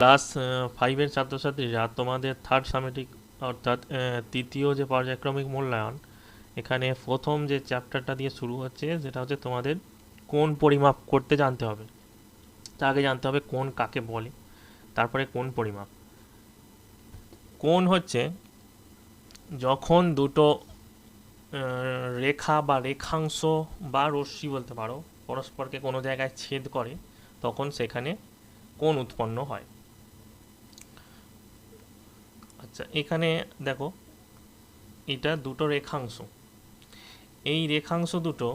Class ফাইভের ছাত্রছাত্রীরা তোমাদের থার্ড সামেটিক অর্থাৎ তৃতীয় যে পর্যায়ক্রমিক মূল্যায়ন, এখানে প্রথম যে চ্যাপ্টারটা দিয়ে শুরু হচ্ছে, সেটা হচ্ছে তোমাদের কোন পরিমাপ করতে জানতে হবে। তার আগে জানতে হবে কোন কাকে বলে, তারপরে কোন পরিমাপ। কোন হচ্ছে, যখন দুটো রেখা বা রেখাংশ বা রশ্মি বলতে পারো, পরস্পরকে কোনো জায়গায় ছেদ করে, তখন সেখানে কোন উৎপন্ন হয়। আচ্ছা এখানে দেখো, এটা দুটো রেখাংশ। এই রেখাংশ দুটো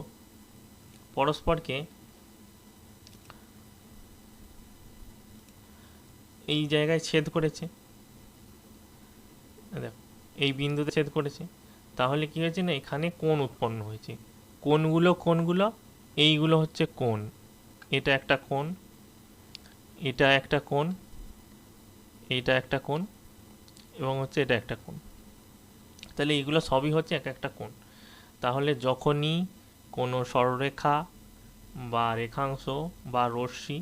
পরস্পরকে এই জায়গায় ছেদ করেছে। দেখো, এই বিন্দুতে ছেদ করেছে। তাহলে কি হয়েছে না, এখানে কোণ উৎপন্ন হয়েছে। কোণগুলো কোণগুলো, এইগুলো হচ্ছে কোণ। এটা একটা কোণ, এটা একটা কোণ, এটা একটা কোণ এবং হচ্ছে এটা একটা কোণ। তাহলে এগুলো সবই হচ্ছে এক একটা কোণ। তাহলে যখনই কোনো সরলরেখা বা রেখাংশ বা রশ্মি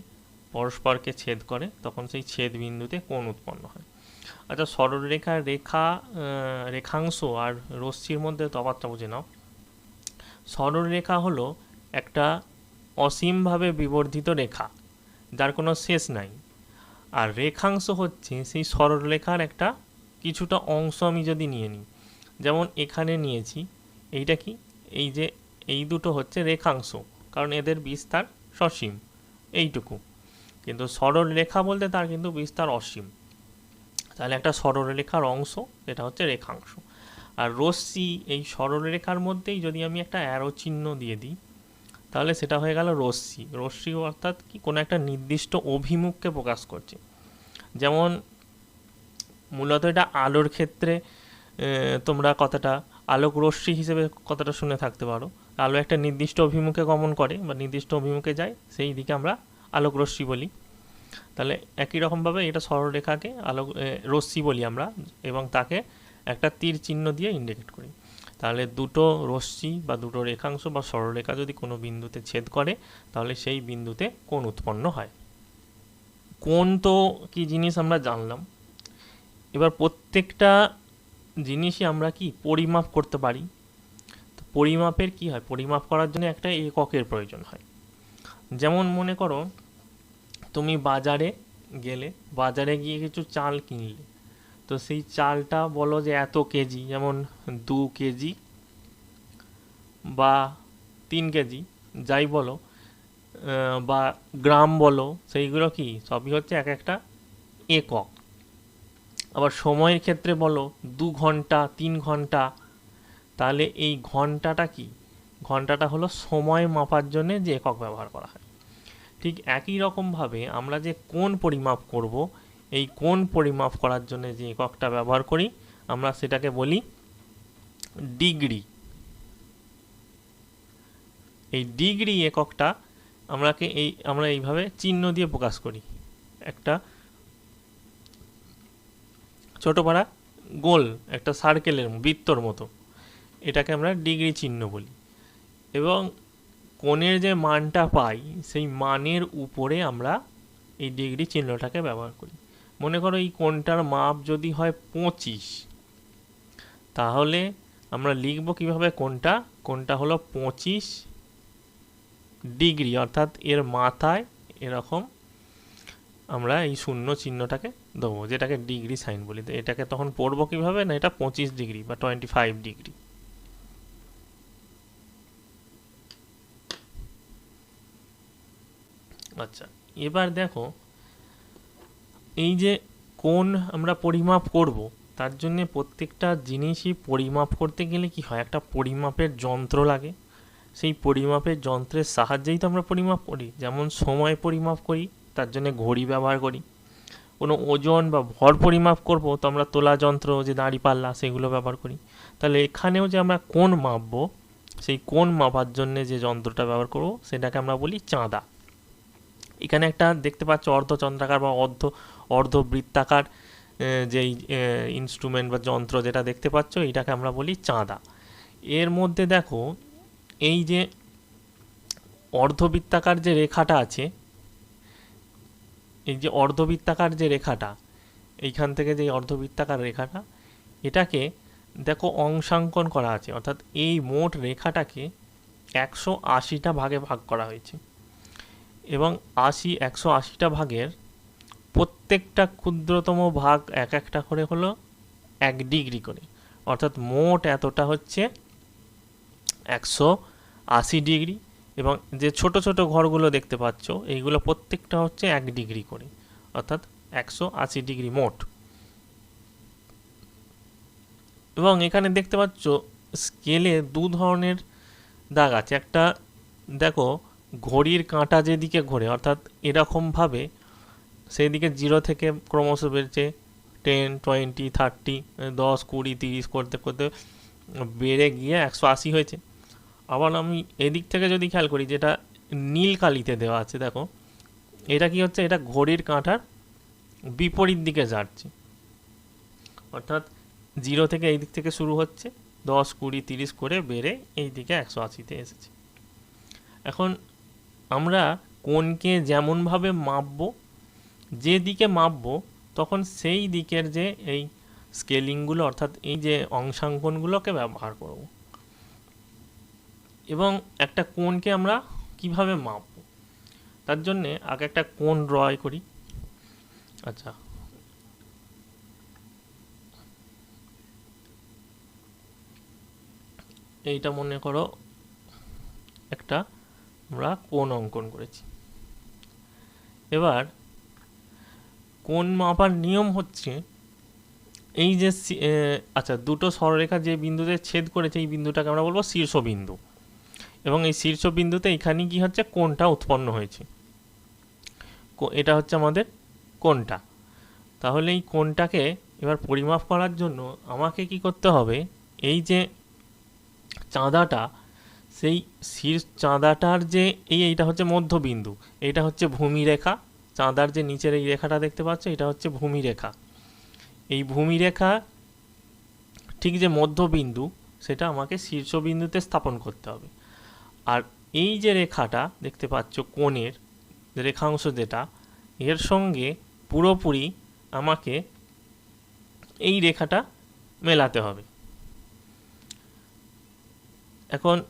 পরস্পরকে ছেদ করে, তখন সেই ছেদ বিন্দুতে কোণ উৎপন্ন হয়। আচ্ছা সরলরেখার রেখা রেখাংশ আর রশ্মির মধ্যে তফাৎটা বুঝে নাও। সরলরেখা হলো একটা অসীমভাবে বিবর্ধিত রেখা, যার কোনো শেষ নাই। আর রেখাংশ হচ্ছে সেই সরলরেখার একটা কিছুটা অংশ আমি যদি নিয়ে নিই, যেমন এখানে নিয়েছি, এইটা কি? এই যে, এই দুটো হচ্ছে রেখাংশ, কারণ এদের বিস্তার সসীম, এইটুকু। কিন্তু সরল রেখা বলতে তার কিন্তু বিস্তার অসীম। তাহলে একটা সরলরেখার অংশ এটা হচ্ছে রেখাংশ। আর রশ্মি, এই সরলরেখার মধ্যেই যদি আমি একটা অ্যারো চিহ্ন দিয়ে দিই, তাহলে সেটা হয়ে গেল রশ্মি। রশ্মি অর্থাৎ কি? কোনো একটা নির্দিষ্ট অভিমুখকে প্রকাশ করছে। যেমন মূলত এটা আলোর ক্ষেত্রে তোমরা কথাটা আলোক রশ্মি হিসেবে কথাটা শুনে থাকতে পারো। আলো একটা নির্দিষ্ট অভিমুখে গমন করে বা নির্দিষ্ট অভিমুখে যায়, সেই দিকে আমরা আলোক রশ্মি বলি। তাহলে একই রকমভাবে এটা সরলরেখাকে আলোক রশ্মি বলি আমরা এবং তাকে একটা তীর চিহ্ন দিয়ে ইন্ডিকেট করি। তাহলে দুটো রশ্মি বা দুটো রেখাংশ বা সরলরেখা যদি কোনো বিন্দুতে ছেদ করে, তাহলে সেই বিন্দুতে কোণ উৎপন্ন হয়। কোণ তো কি জিনিস আমরা জানলাম। এবার প্রত্যেকটা জিনিসই আমরা কি পরিমাপ করতে পারি? তো পরিমাপের কি হয়? পরিমাপ করার জন্য একটা এককের প্রয়োজন হয়। যেমন মনে করো, তুমি বাজারে গেলে, বাজারে গিয়ে কিছু চাল কিনলে, তো সেই চালটা বলো যে এত কেজি, যেমন দু কেজি বা তিন কেজি, যাই বলো বা গ্রাম বলো, সেইগুলো কি? সবই হচ্ছে এক একটা একক। আবার সময়ের ক্ষেত্রে বলো, দু ঘণ্টা, তিন ঘণ্টা, তাহলে এই ঘন্টাটা কি? ঘন্টাটা হলো সময় মাপার জন্য যে একক ব্যবহার করা হয়। ঠিক একই রকমভাবে আমরা যে কোন পরিমাপ করব, এই কোন পরিমাপ করার জন্য যে এককটা ব্যবহার করি, আমরা সেটাকে বলি ডিগ্রি। এই ডিগ্রি এককটা, আমরাকে এই, আমরা এইভাবে চিহ্ন দিয়ে প্রকাশ করি। একটা ছোট পাড়া গোল, একটা সার্কেলের বৃত্তর মতো। এটাকে আমরা ডিগ্রি চিহ্ন বলি। এবং কোণের যে মানটা পাই, সেই মানের উপরে আমরা এই ডিগ্রি চিহ্নটাকে ব্যবহার করি। মনে করো এই কোণটার মাপ যদি হয় পঁচিশ, তাহলে আমরা লিখব কীভাবে কোনটা কোনটা হলো পঁচিশ ডিগ্রি, অর্থাৎ এর মাথায় এরকম আমরা এই শূন্য চিহ্নটাকে দেবো, যেটাকে ডিগ্রি সাইন বলি। তো এটাকে তখন পড়ব কীভাবে? না, এটা পঁচিশ ডিগ্রি বা টোয়েন্টি ফাইভ ডিগ্রি আচ্ছা এবার দেখো, এই যে কোন আমরা পরিমাপ করব, তার জন্য প্রত্যেকটা জিনিসই পরিমাপ করতে গেলে কি হয়? একটা পরিমাপের যন্ত্র লাগে। সেই পরিমাপের যন্ত্রের সাহায্যেই তো আমরা পরিমাপ করি। যেমন সময় পরিমাপ করি, তার জন্য ঘড়ি ব্যবহার করি। কোনো ওজন বা ভর পরিমাপ করব, তো আমরা তোলা যন্ত্র, যে দাঁড়িপাল্লা সেগুলো ব্যবহার করি। তাহলে এখানেও যে আমরা কোন মাপবো, সেই কোন মাপার জন্য যে যন্ত্রটা ব্যবহার করব, সেটাকে আমরা বলি চাঁদা। এখানে একটা দেখতে পাচ্ছ অর্ধচন্দ্রাকার বা অর্ধ, অর্ধবৃত্তাকার যেই ইনস্ট্রুমেন্ট বা যন্ত্র যেটা দেখতে পাচ্ছ, এটাকে আমরা বলি চাঁদা। এর মধ্যে দেখো, এই যে অর্ধবৃত্তাকার যে রেখাটা আছে এই যে অর্ধবৃত্তাকার যে রেখাটা, এইখান থেকে যে অর্ধবৃত্তাকার রেখাটা, এটাকে দেখো অংশাঙ্কন করা আছে। অর্থাৎ এই মোট রেখাটাকে একশো আশিটা ভাগে ভাগ করা হয়েছে। এবং আশি, একশো আশিটা ভাগের প্রত্যেকটা ক্ষুদ্রতম ভাগ এক একটা করে হলো এক ডিগ্রি করে। অর্থাৎ মোট এতটা হচ্ছে একশো আশি ডিগ্রি। এবং যে ছোট ছোট ঘরগুলো দেখতে পাচ্ছ, এইগুলো প্রত্যেকটা হচ্ছে এক ডিগ্রি করে, অর্থাৎ একশো আশি ডিগ্রি মোট। এবং এখানে দেখতে পাচ্ছ, স্কেলে দু ধরনের দাগ আছে। একটা, দেখো, ঘড়ির কাঁটা যেদিকে ঘোরে, অর্থাৎ এরকমভাবে সেই দিকে জিরো থেকে ক্রমশ বেড়েছে, টেন, টোয়েন্টি, থার্টি, দশ, কুড়ি, তিরিশ, করতে করতে বেড়ে গিয়ে একশো আশি হয়েছে। আবার আমি এদিক থেকে যদি খেয়াল করি, যেটা নীল কালিতে দেওয়া আছে, দেখো, এটা কি হচ্ছে? এটা ঘড়ির কাঁটার বিপরীত দিকে যাচ্ছে। অর্থাৎ জিরো থেকে এই দিক থেকে শুরু হচ্ছে, দশ, কুড়ি, তিরিশ করে বেড়ে এই দিকে একশো আশিতে এসেছে। এখন আমরা কোনকে যেমনভাবে মাপবো, যে দিকে মাপবো, তখন সেই দিকের যে এই স্কেলিংগুলো, অর্থাৎ এই যে অংশাঙ্কনগুলোকে ব্যবহার করব। এবং একটা কোণকে আমরা কীভাবে মাপবো? তার জন্যে আগে একটা কোণ ড্রয় করি। আচ্ছা। এইটা মনে করো একটা আমরা কোণ অঙ্কন করেছি। এবার কোণ মাপার নিয়ম হচ্ছে এই যে আচ্ছা দুটো সরলরেখা যে বিন্দুতে ছেদ করেছে, এই বিন্দুটাকে আমরা বলব শীর্ষবিন্দু। এবং এই শীর্ষবিন্দুতে এখানে কি হচ্ছে? কোনটা উৎপন্ন হয়েছে। এটা হচ্ছে আমাদের কোনটা তাহলে এই কোনটাকে এবার পরিমাপ করার জন্য আমাকে কি করতে হবে? এই যে চাঁদাটা, সেই শীর্ষ চাঁদাটার যে এই এইটা হচ্ছে মধ্যবিন্দু। এইটা হচ্ছে ভূমিরেখা। চাঁদার যে নিচের এই রেখাটা দেখতে পাচ্ছ, এটা হচ্ছে ভূমিরেখা। এই ভূমিরেখা ঠিক যে মধ্যবিন্দু, সেটা আমাকে শীর্ষবিন্দুতে স্থাপন করতে হবে। আর এই যে রেখাটা দেখতে পাচ্ছ কোণের, রেখাংশ যেটা, এর সঙ্গে পুরোপুরি আমাকে এই রেখাটা মেলাতে হবে। এখন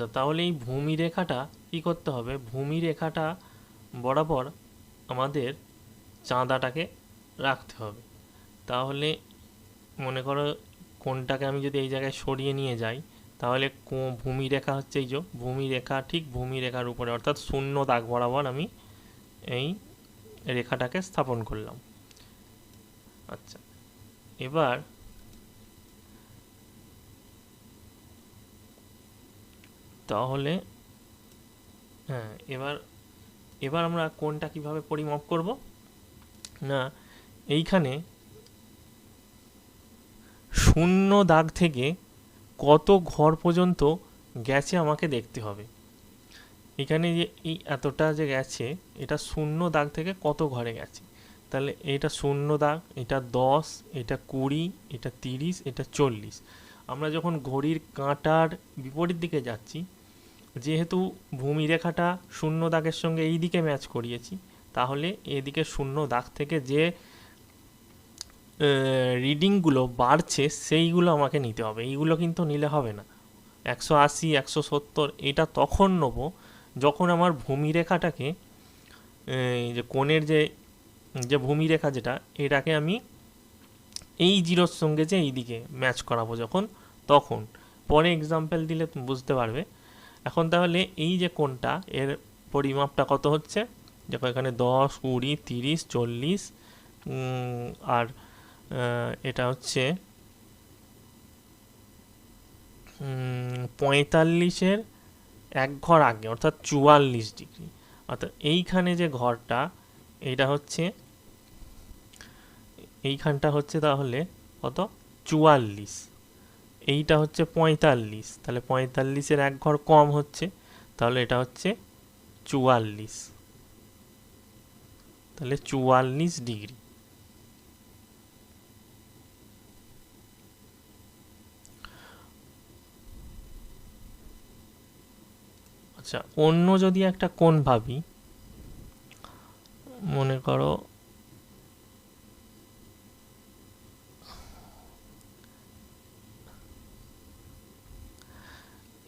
আচ্ছা তাহলে এই ভূমি রেখাটা কী করতে হবে? ভূমি রেখাটা বরাবর আমাদের চাঁদাটাকে রাখতে হবে। তাহলে মনে করো কোনটাকে আমি যদি এই জায়গায় সরিয়ে নিয়ে যাই, তাহলে ভূমি রেখা হচ্ছে এই যে ভূমি রেখা ঠিক ভূমি রেখার উপরে, অর্থাৎ শূন্য দাগ বরাবর আমি এই রেখাটাকে স্থাপন করলাম। আচ্ছা এবার তাহলে হ্যাঁ এবার এবার আমরা কোনটা কীভাবে পরিমাপ করব? না, এইখানে শূন্য দাগ থেকে কত ঘর পর্যন্ত গেছে আমাকে দেখতে হবে। এখানে যে এই এতটা যে গেছে, এটা শূন্য দাগ থেকে কত ঘরে গেছে? তাহলে এটা শূন্য দাগ, এটা দশ, এটা কুড়ি, এটা তিরিশ, এটা চল্লিশ। আমরা যখন ঘড়ির কাঁটার বিপরীত দিকে যাচ্ছি যেহেতু ভূমিরেখাটা শূন্য দাগের সঙ্গে এই দিকে ম্যাচ করিয়েছি, তাহলে এদিকে শূন্য দাগ থেকে যে রিডিংগুলো বাড়ছে, সেইগুলো আমাকে নিতে হবে। এইগুলো কিন্তু নিলে হবে না। একশো আশি, একশো সত্তর, এটা তখন নেব যখন আমার ভূমিরেখাটাকে যে কোণের যে যে ভূমিরেখা যেটা, এটাকে আমি এই জিরোর সঙ্গে যে এইদিকে ম্যাচ করাবো যখন, তখন। পরে এক্সাম্পল দিলে বুঝতে পারবে। এখন তাহলে এই যে কোনটা এর পরিমাপটা কত হচ্ছে? দেখো এখানে দশ, কুড়ি, তিরিশ, চল্লিশ আর এটা হচ্ছে পঁয়তাল্লিশের এক ঘর আগে, অর্থাৎ চুয়াল্লিশ ডিগ্রি। অর্থাৎ এইখানে যে ঘরটা, এইটা হচ্ছে, এইখানটা হচ্ছে তাহলে কত? চুয়াল্লিশ। এইটা হচ্ছে পঁয়তাল্লিশ। তাহলে পঁয়তাল্লিশের এক ঘর কম হচ্ছে, তাহলে এটা হচ্ছে চুয়াল্লিশ। তাহলে চুয়াল্লিশ ডিগ্রি। আচ্ছা অন্য যদি একটা কোণ ভাবি, মনে করো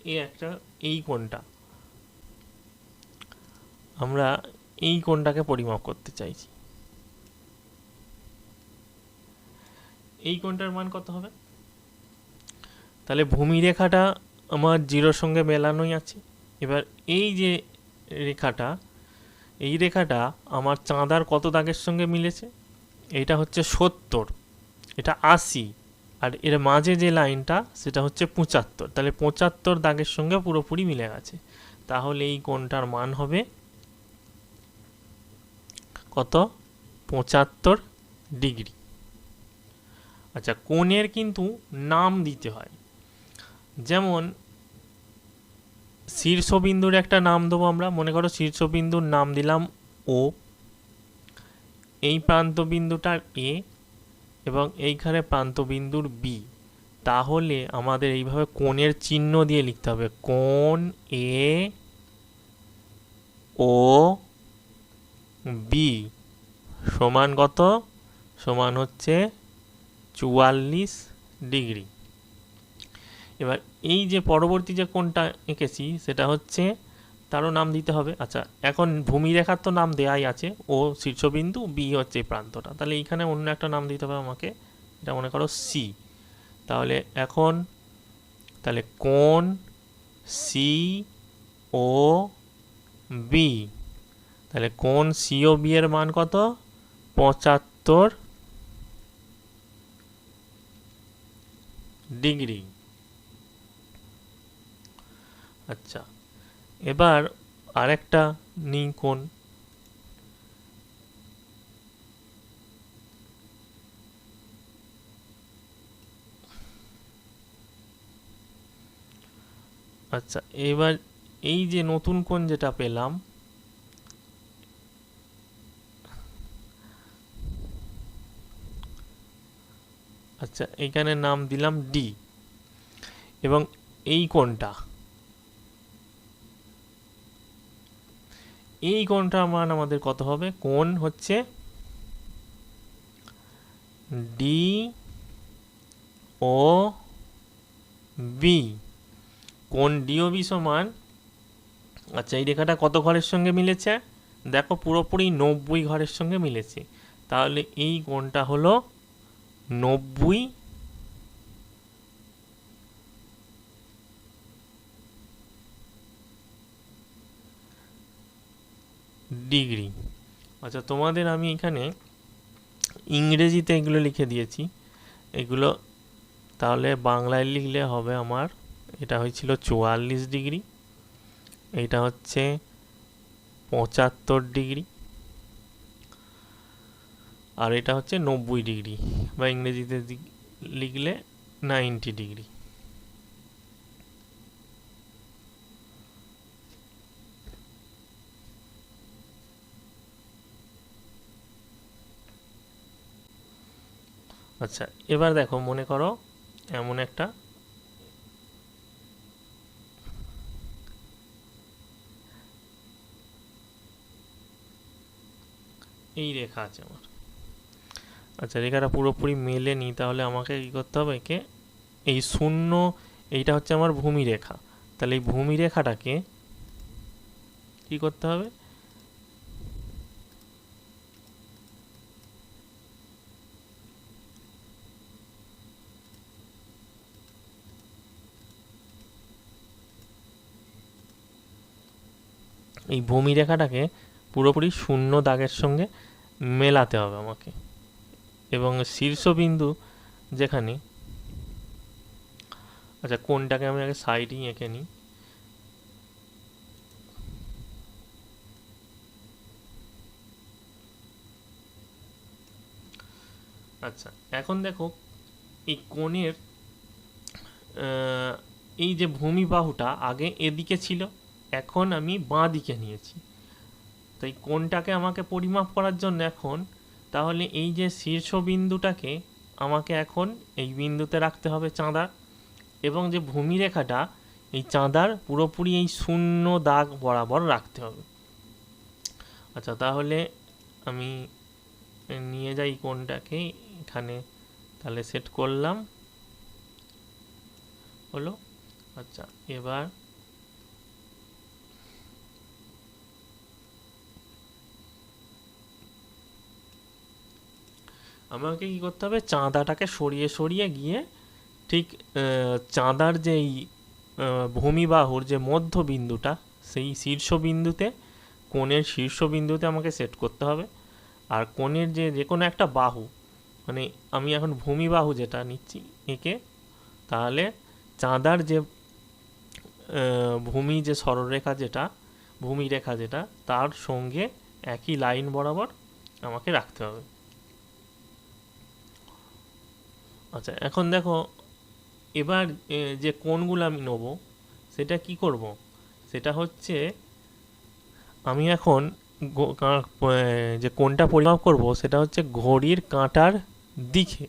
এই একটা, এই কোণটা। আমরা এই কোণটাকে পরিমাপ করতে চাইছি। এই কোণটার মান কত হবে? তাহলে ভূমি রেখাটা আমার জিরোর সঙ্গে মেলানোই আছে। এবার এই যে রেখাটা, এই রেখাটা আমার চাঁদার কত দাগের সঙ্গে মিলেছে? এইটা হচ্ছে সত্তর, এটা আশি। আর এর মাঝে যে লাইনটা, সেটা হচ্ছে পঁচাত্তর। তাহলে পঁচাত্তর দাগের সঙ্গে পুরোপুরি মিলে গেছে। তাহলে এই কোণটার মান হবে কত? পঁচাত্তর ডিগ্রি। আচ্ছা কোণের কিন্তু নাম দিতে হয়। যেমন, শীর্ষবিন্দুর একটা নাম দেবো আমরা। মনে করো শীর্ষবিন্দুর নাম দিলাম ও এই প্রান্তবিন্দুটার এ এবং এইখানে প্রান্তবিন্দুর বি তাহলে আমাদের এইভাবে কোণের চিহ্ন দিয়ে লিখতে হবে। কোণ এ ও বি সমান কত? সমান হচ্ছে চুয়াল্লিশ ডিগ্রি। এবার এই যে পরবর্তী যে কোণটা এঁকেছি, সেটা হচ্ছে তারও নাম দিতে হবে। আচ্ছা এখন ভূমিরেখার তো নাম দেয়াই আছে। ও শীর্ষবিন্দু বি হচ্ছে এই প্রান্তটা। তাহলে এইখানে অন্য একটা নাম দিতে হবে আমাকে। এটা মনে করো সি তাহলে এখন, তাহলে কোন সি ও বি তাহলে কোন সি ও বি এর মান কত? পঁচাত্তর ডিগ্রি। আচ্ছা এবার আরেকটা নিই কোণ। আচ্ছা এবার এই যে নতুন কোণ যেটা পেলাম আচ্ছা এখানে নাম দিলাম ডি এবং এই কোণটা। এই কোণটার মান আমাদের কত হবে? কোণ হচ্ছে ডি ও বি কোণ ডি ও বি সমান আচ্ছা এই রেখাটা কত ঘরের সঙ্গে মিলেছে? দেখো, পুরোপুরি নব্বই ঘরের সঙ্গে মিলেছে। তাহলে এই কোণটা হলো নব্বই ডিগ্রি। আচ্ছা তোমাদের আমি এখানে ইংরেজিতে এগুলো লিখে দিয়েছি। এগুলো তাহলে বাংলায় লিখলে হবে আমার, এটা হয়েছিল চুয়াল্লিশ ডিগ্রি। এইটা হচ্ছে পঁচাত্তর ডিগ্রি। আর এটা হচ্ছে নব্বই ডিগ্রি। বা ইংরেজিতে লিখলে নাইনটি ডিগ্রি। আচ্ছা এবার দেখো, মনে করো এমন একটা এই রেখা আছে আমার। আচ্ছা রেখাটা পুরোপুরি মেলে মেলেনি তাহলে আমাকে কী করতে হবে একে? এই শূন্য, এইটা হচ্ছে আমার ভূমি রেখা তাহলে এই ভূমি রেখাটাকে কী করতে হবে? এই ভূমি রেখাটাকে পুরোপুরি শূন্য দাগের সঙ্গে মেলাতে হবে আমাকে। এবং শীর্ষবিন্দু যেখানে আচ্ছা কোনটাকে আমি আগে সাইডেই এঁকে নিই? আচ্ছা এখন দেখো এই কোণের এই যে ভূমি বাহুটা আগে এদিকে ছিল এখন আমি বাঁ দিকে নিয়েছি। তো এই কোণটাকে আমাকে পরিমাপ করার জন্য এখন, তাহলে এই যে শীর্ষবিন্দুটাকে আমাকে এখন এই বিন্দুতে রাখতে হবে চাঁদার এবং যে ভূমিরেখাটা, এই চাঁদার পুরোপুরি এই শূন্য দাগ বরাবর রাখতে হবে। আচ্ছা তাহলে আমি নিয়ে যাই কোনটাকে এখানে, তাহলে সেট করলাম। হলো? আচ্ছা এবার আমাকে কি করতে হবে? চাঁদাটাকে সরিয়ে সরিয়ে গিয়ে ঠিক চাঁদার যেই আহ, ভূমিবাহুর যে মধ্যবিন্দুটা সেই শীর্ষবিন্দুতে কোণের শীর্ষবিন্দুতে আমাকে সেট করতে হবে। আর কোণের যে যে কোনো একটা বাহু মানে আমি এখন ভূমিবাহু যেটা নিচ্ছি এঁকে তাহলে চাঁদার যে ভূমি যে সরলরেখা যেটা ভূমিরেখা যেটা তার সঙ্গে একই লাইন বরাবর আমাকে রাখতে হবে। আচ্ছা এখন দেখো, এবার যে কোনগুলো আমি নেব, সেটা কি করব? সেটা হচ্ছে, আমি এখন যে কোনটা পরিমাপ করব, সেটা হচ্ছে ঘড়ির কাঁটার দিকে।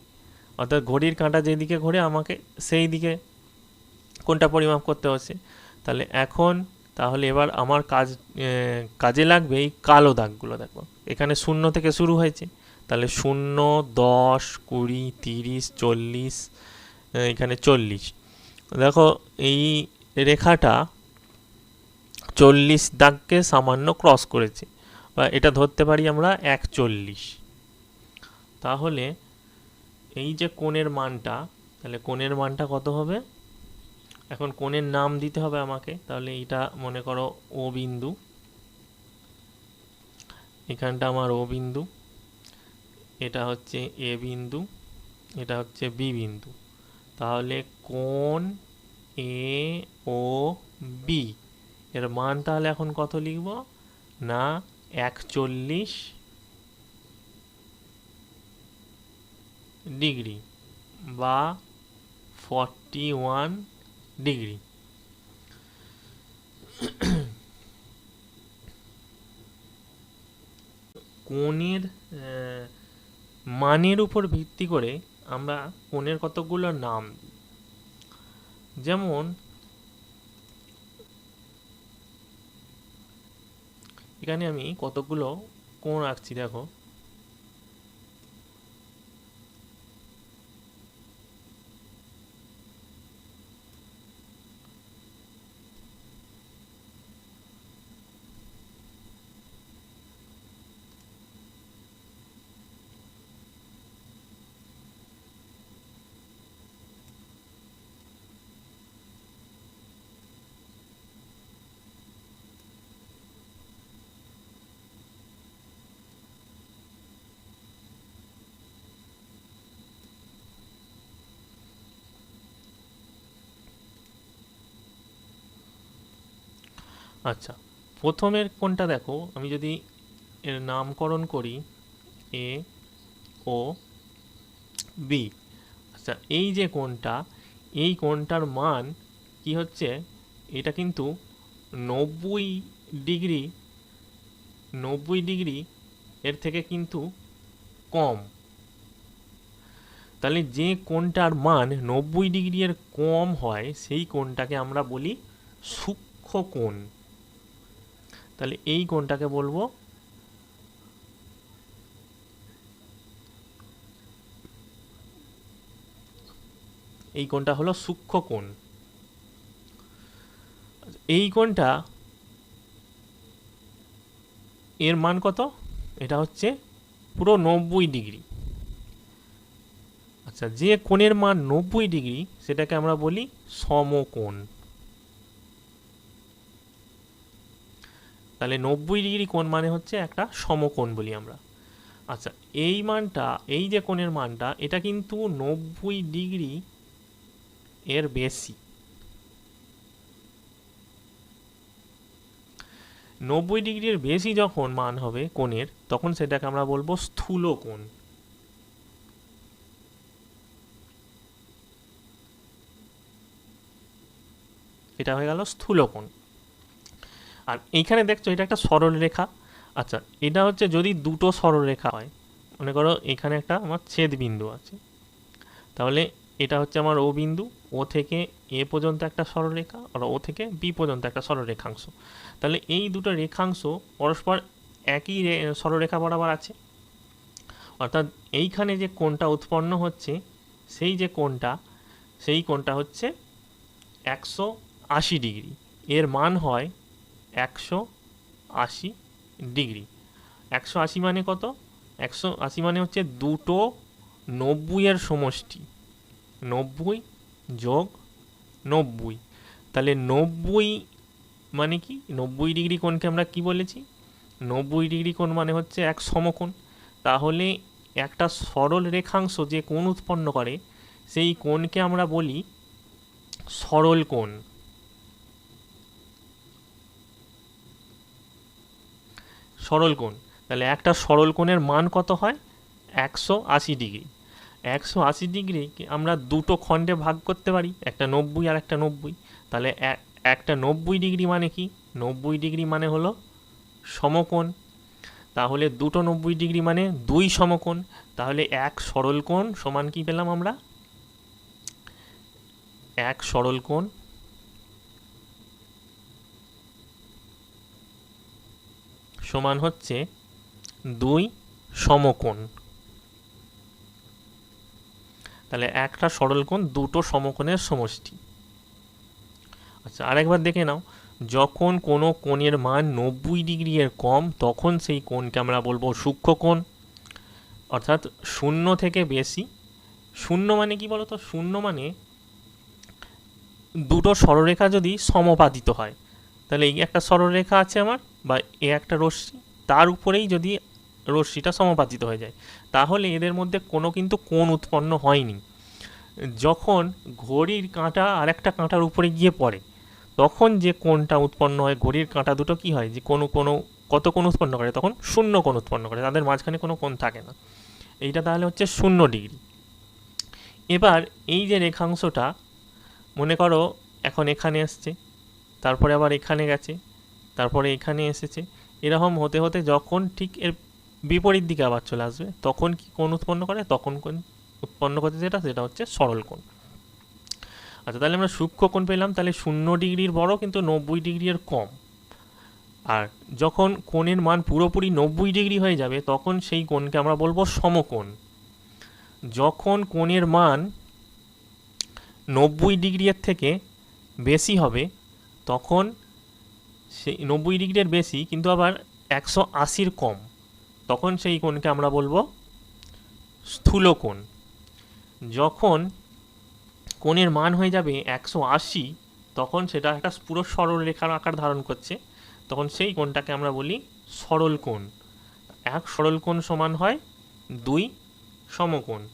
অর্থাৎ ঘড়ির কাঁটা যেদিকে ঘোরে, আমাকে সেই দিকে কোনটা পরিমাপ করতে হচ্ছে। তাহলে এখন, তাহলে এবার আমার কাজ কাজে লাগবে এই কালো দাগগুলো, দেখো। এখানে শূন্য থেকে শুরু হয়েছে। তাহলে শূন্য, দশ, কুড়ি, তিরিশ, চল্লিশ এখানে চল্লিশ। দেখো এই রেখাটা চল্লিশ দাগকে সামান্য ক্রস করেছে, বা এটা ধরতে পারি আমরা একচল্লিশ তাহলে এই যে কোণের মানটা, তাহলে কোণের মানটা কত হবে? এখন কোণের নাম দিতে হবে আমাকে, তাহলে এটা মনে করো ও বিন্দু। এখানটা আমার ও বিন্দু। এটা হচ্ছে এ বিন্দু এটা হচ্ছে বি বিন্দু। তাহলে কোন এ ও বি এর মান তাহলে এখন কত লিখব? না একচল্লিশ ডিগ্রি বা ফর্টি ওয়ান ডিগ্রি। আহ, মানের উপর ভিত্তি করে আমরা কোণের কতকগুলো নাম দিই। যেমন, এখানে আমি কতগুলো কোণ আঁকছি দেখো আচ্ছা প্রথমের কোনটা দেখো? আমি যদি এর নামকরণ করি, এ, ও, বি। আচ্ছা এই যে কোণটা এই কোণটার মান কি হচ্ছে? এটা কিন্তু নব্বই ডিগ্রি নব্বই ডিগ্রি এর থেকে কিন্তু কম। তাহলে যে কোণটার মান নব্বই ডিগ্রি এর কম হয়, সেই কোণটাকে আমরা বলি সূক্ষ্ম কোণ। তাহলে এই কোণটাকে বলব এই কোণটা হলো সূক্ষ্ম কোণ। এই কোণটা এর মান কত? এটা হচ্ছে পুরো নব্বই ডিগ্রি। আচ্ছা যে কোণের মান নব্বই ডিগ্রি, সেটাকে আমরা বলি সমকোণ। তাহলে নব্বই ডিগ্রি কোণ মানে হচ্ছে একটা সমকোণ বলি আমরা। আচ্ছা এই মানটা, এই যে কোণের মানটা, এটা কিন্তু নব্বই ডিগ্রি এর বেশি। নব্বই ডিগ্রির বেশি যখন মান হবে কোণের, তখন সেটাকে আমরা বলব স্থূল কোণ। এটা হয়ে গেল স্থূল কোণ। আর এইখানে দেখছ, এটা একটা সরল রেখা আচ্ছা এটা হচ্ছে যদি দুটো সরলরেখা হয়, মনে করো এখানে একটা আমার ছেদ বিন্দু আছে। তাহলে এটা হচ্ছে আমার ও বিন্দু, ও থেকে এ পর্যন্ত একটা সরলরেখা আর ও থেকে বি পর্যন্ত একটা সরলরেখাংশ। তাহলে এই দুটো রেখাংশ পরস্পর একই সরলরেখা বরাবর আছে। অর্থাৎ এইখানে যে কোণটা উৎপন্ন হচ্ছে, সেই যে কোণটা, সেই কোণটা হচ্ছে একশো আশি ডিগ্রি। এর মান হয় একশো আশি ডিগ্রি। একশো আশি মানে কত? একশো আশি মানে হচ্ছে দুটো নব্বইয়ের সমষ্টি। নব্বই যোগ নব্বই। তাহলে নব্বই মানে কি? নব্বই ডিগ্রি কোণকে আমরা কি বলেছি? নব্বই ডিগ্রি কোণ মানে হচ্ছে এক সমকোণ। তাহলে একটা সরল রেখাংশ যে কোণ উৎপন্ন করে, সেই কোণকে আমরা বলি সরল কোণ। সরল কোণ। তাহলে একটা সরল কোণের মান কত হয়? একশো আশি ডিগ্রি। একশো আশি ডিগ্রি আমরা দুটো খণ্ডে ভাগ করতে পারি? একটা নব্বই আর একটা নব্বই। তাহলে এক- একটা নব্বই ডিগ্রি মানে কি? নব্বই ডিগ্রি মানে হলো সমকোণ। তাহলে দুটো নব্বই ডিগ্রি মানে দুই সমকোণ। তাহলে এক সরল কোণ সমান কি পেলাম আমরা? এক সরল সমান হচ্ছে দুই সমকোণ। তাহলে একটা সরল কোণ দুটো সমকোণের সমষ্টি। আচ্ছা আরেকবার দেখে নাও। যখন কোনো কোণের মান নব্বই ডিগ্রি এর কম, তখন সেই কোণকে আমরা বলব সূক্ষ্ম কোণ। অর্থাৎ শূন্য থেকে বেশি। শূন্য মানে কি বলতো? শূন্য মানে দুটো সরলরেখা যদি সমপাতিত হয়, তাহলে এই একটা সরলরেখা আছে আমার। বা এ একটা রশ্মি, তার উপরেই যদি রশ্মিটা সমাপাতিত হয়ে যায়, তাহলে এদের মধ্যে কোনো কিন্তু কোণ উৎপন্ন হয়নি। যখন ঘড়ির কাঁটা আর একটা কাঁটার উপরে গিয়ে পড়ে, তখন যে কোণটা উৎপন্ন হয়, ঘড়ির কাঁটা দুটো কি হয়? যে কোনো কোনো, কত কোণ উৎপন্ন করে? তখন শূন্য কোণ উৎপন্ন করে, তাদের মাঝখানে কোনো কোণ থাকে না। এইটা তাহলে হচ্ছে শূন্য ডিগ্রি। এবার এই যে রেখাংশটা, মনে করো এখন এখানে আসছে, তারপরে আবার এখানে গেছে তারপরে এখানে এসেছে। এরকম হতে হতে যখন ঠিক এর বিপরীত দিকে আবার চলে আসবে, তখন কি কোণ উৎপন্ন করে? তখন কোণ উৎপন্ন করতে যেটা, সেটা হচ্ছে সরল কোণ। আচ্ছা তাহলে আমরা সূক্ষ্ম কোণ পেলাম, তাহলে শূন্য ডিগ্রির বড় কিন্তু নব্বই ডিগ্রির কম। আর যখন কোণের মান পুরোপুরি নব্বই ডিগ্রি হয়ে যাবে, তখন সেই কোণকে আমরা বলব সমকোণ। যখন কোণের মান নব্বই ডিগ্রির থেকে বেশি হবে, তখন সেই নব্বই ডিগ্রির বেশি, কিন্তু আবার একশো আশির কম। তখন সেই কোণকে আমরা বলব স্থূল কোণ। যখন কোণের মান হয়ে যাবে একশো আশি, তখন সেটা একটা পুরো সরল রেখার আকার ধারণ করছে। তখন সেই কোণটাকে আমরা বলি সরল কোণ। এক সরল কোণ সমান হয় দুই সমকোণ।